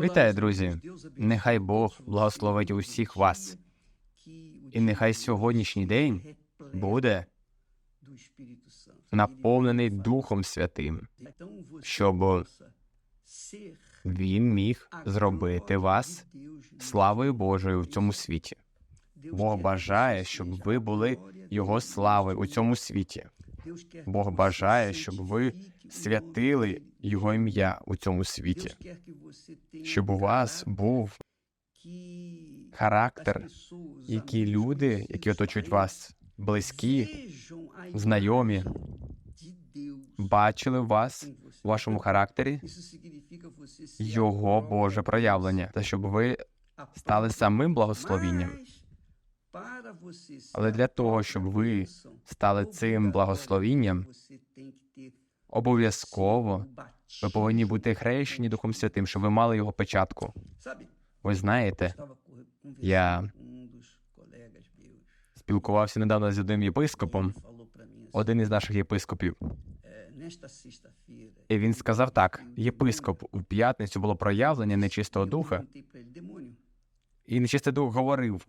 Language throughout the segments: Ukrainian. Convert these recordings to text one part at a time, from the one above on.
Вітаю, друзі! Нехай Бог благословить усіх вас, і нехай сьогоднішній день буде наповнений Духом Святим, щоб Він міг зробити вас славою Божою в цьому світі. Бог бажає, щоб ви були Його славою у цьому світі. Бог бажає, щоб ви святили Його ім'я у цьому світі, щоб у вас був характер, які люди, які оточують вас, близькі, знайомі, бачили вас в вашому характері його Боже проявлення, та щоб ви стали самим благословінням. Але для того, щоб ви стали цим благословінням, обов'язково ви повинні бути хрещені Духом Святим, щоб ви мали його печатку. Ви знаєте, я спілкувався недавно з одним єпископом, один із наших єпископів, і він сказав так: єпископ у п'ятницю було проявлення нечистого духа, і нечистий дух говорив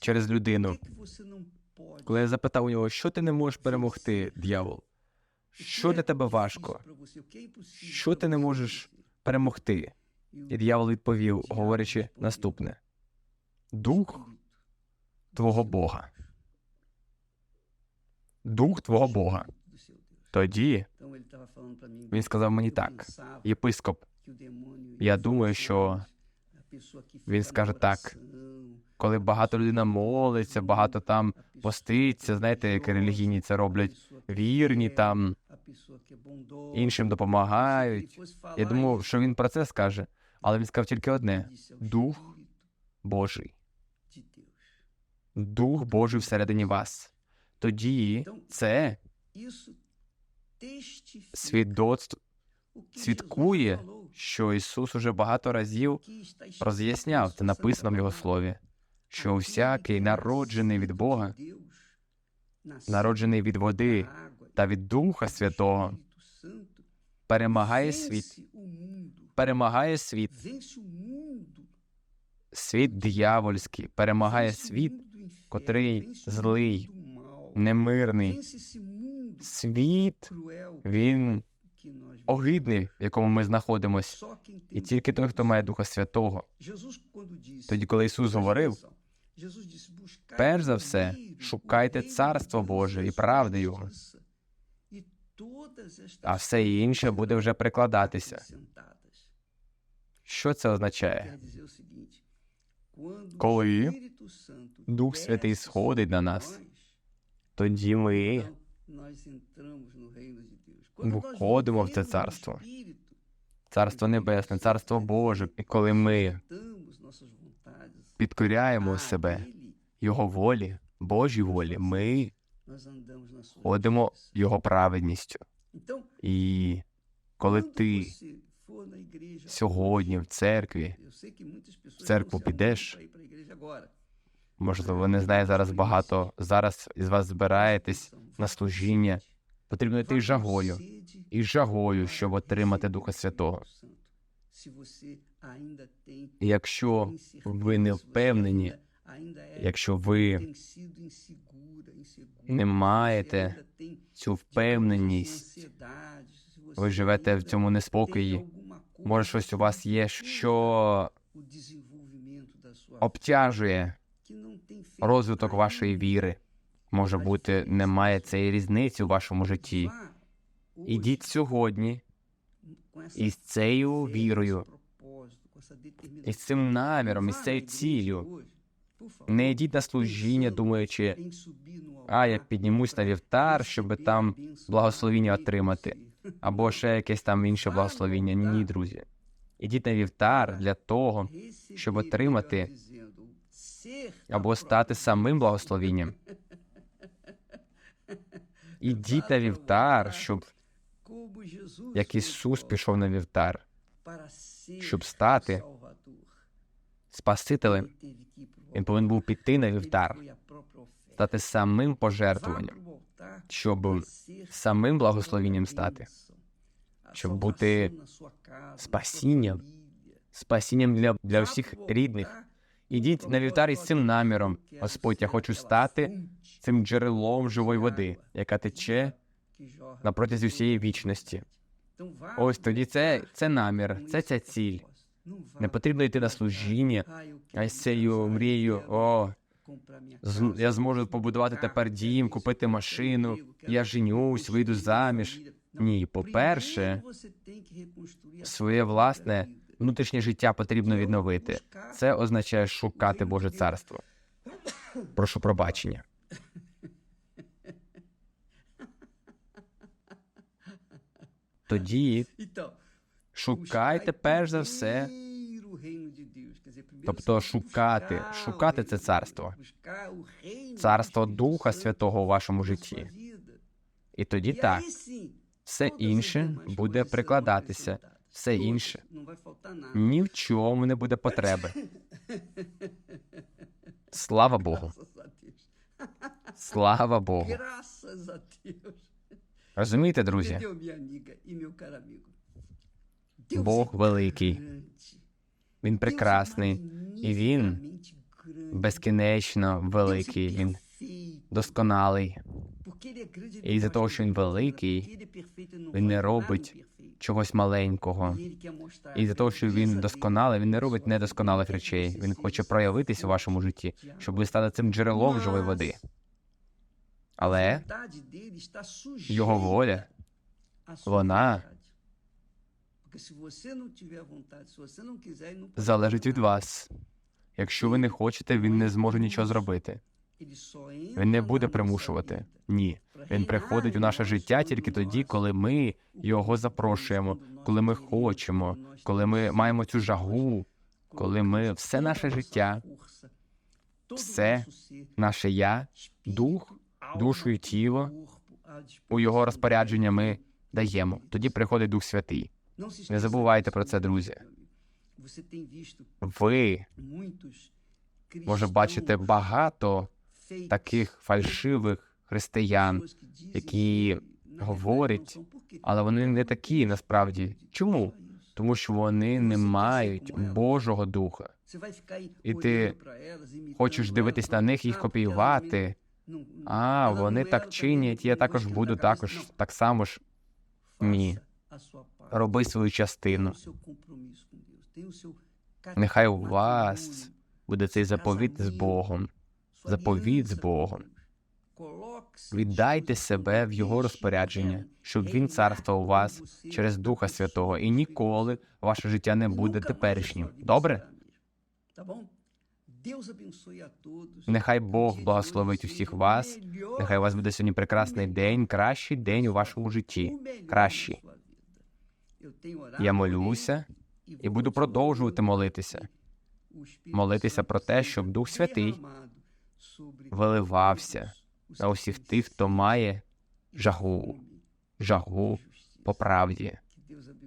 через людину. Коли я запитав у нього, що ти не можеш перемогти, дьявол? Що для тебе важко? Що ти не можеш перемогти? І дьявол відповів, говорячи наступне: Дух твого Бога. Дух твого Бога. Тоді він сказав мені так, єпископ, я думаю, що він скаже так, коли багато людина молиться, багато там поститься, знаєте, як релігійні це роблять, вірні там, іншим допомагають. Я думав, що він про це скаже, але він сказав тільки одне: Дух Божий. Дух Божий всередині вас. Тоді це свідоцтво свідкує, що Ісус уже багато разів роз'ясняв, це написано в Його слові, що всякий народжений від Бога, народжений від води та від Духа Святого, перемагає світ, перемагає світ, світ диявольський, перемагає світ, котрий злий, немирний. Світ, він огидний, в якому ми знаходимося. І тільки той, хто має Духа Святого. Тоді, коли Ісус говорив, перш за все, шукайте царство Боже і правди Його, а все інше буде вже прикладатися. Що це означає? Коли Дух Святий сходить на нас, тоді ми входимо в це царство. Царство Небесне, Царство Боже, і коли ми підкоряємо себе Його волі, Божій волі, ми ходимо Його праведністю. І коли ти сьогодні в церкві, в церкву підеш, можливо, не знає зараз багато. Зараз із вас збираєтесь на служіння. Потрібно йти жагою і жагою, щоб отримати Духа Святого. І Якщо ви не впевнені, якщо ви не маєте цю впевненість, ви живете в цьому неспокої, може щось у вас є, що обтяжує розвиток вашої віри. Може бути, немає цієї різниці у вашому житті. Ідіть сьогодні із цією вірою, із цим наміром, із цією ціллю. Не йдіть на служіння, думаючи, а я піднімусь на вівтар, щоб там благословіння отримати, або ще якесь там інше благословіння. Ні, друзі. Ідіть на вівтар для того, щоб отримати або стати самим благословінням. Ідіть на вівтар, щоб як Ісус пішов на вівтар, щоб стати Спасителем. Він повинен був піти на вівтар, стати самим пожертвуванням, щоб самим благословінням стати, щоб бути спасінням спасінням для, для всіх рідних. Ідіть на вівтар із цим наміром. Господь, я хочу стати цим джерелом живої води, яка тече на протязі всієї вічності. Ось тоді це, це намір, це ця ціль. Не потрібно йти на служіння, а з цією мрією, о, я зможу побудувати тепер дім, купити машину, я женюсь, вийду заміж. Ні, по-перше, своє власне внутрішнє життя потрібно відновити. Це означає шукати Боже царство. Прошу пробачення. Тоді шукайте перш за все, тобто шукати, шукати це царство, царство Духа Святого у вашому житті. І тоді так, все інше буде прикладатися, все інше. Ні в чому не буде потреби. Слава Богу, слава Богу. Розумієте, друзі? E Бог великий. Він прекрасний, і Він безкінечно великий, Він досконалий. І faz того, що він великий, Він не робить. Чогось маленького. І за того, що він досконалий, він не робить недосконалих речей. Він хоче проявитися у вашому житті, щоб ви стали цим джерелом живої води. Але його воля, вона залежить від вас. Якщо ви не хочете, він не зможе нічого зробити. Він не буде примушувати. Ні. Він приходить у наше життя тільки тоді, коли ми його запрошуємо, коли ми хочемо, коли ми маємо цю жагу, коли ми все наше життя, все наше я, дух, душу і тіло у його розпорядження ми даємо. Тоді приходить Дух Святий. Не забувайте про це, друзі. Ви може бачите багато таких фальшивих християн, які говорять, але вони не такі насправді. Чому? Тому що вони не мають Божого духа. І ти Хочеш дивитись на них, їх копіювати. А, вони так чинять, я також буду також так само ж. Ні. Роби свою частину. Нехай у вас буде цей заповіт з Богом. Заповіт з Богом. Віддайте себе в Його розпорядження, щоб Він царствував вас через Духа Святого, і ніколи ваше життя не буде теперішнім. Добре? Нехай Бог благословить усіх вас. Нехай у вас буде сьогодні прекрасний день, кращий день у вашому житті. Кращий. Я молюся і буду продовжувати молитися. Молитися про те, щоб Дух Святий виливався на усіх тих, хто має жагу, жагу по правді.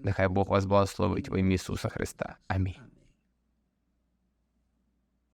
Нехай Бог вас благословить во ім'я Ісуса Христа. Амінь.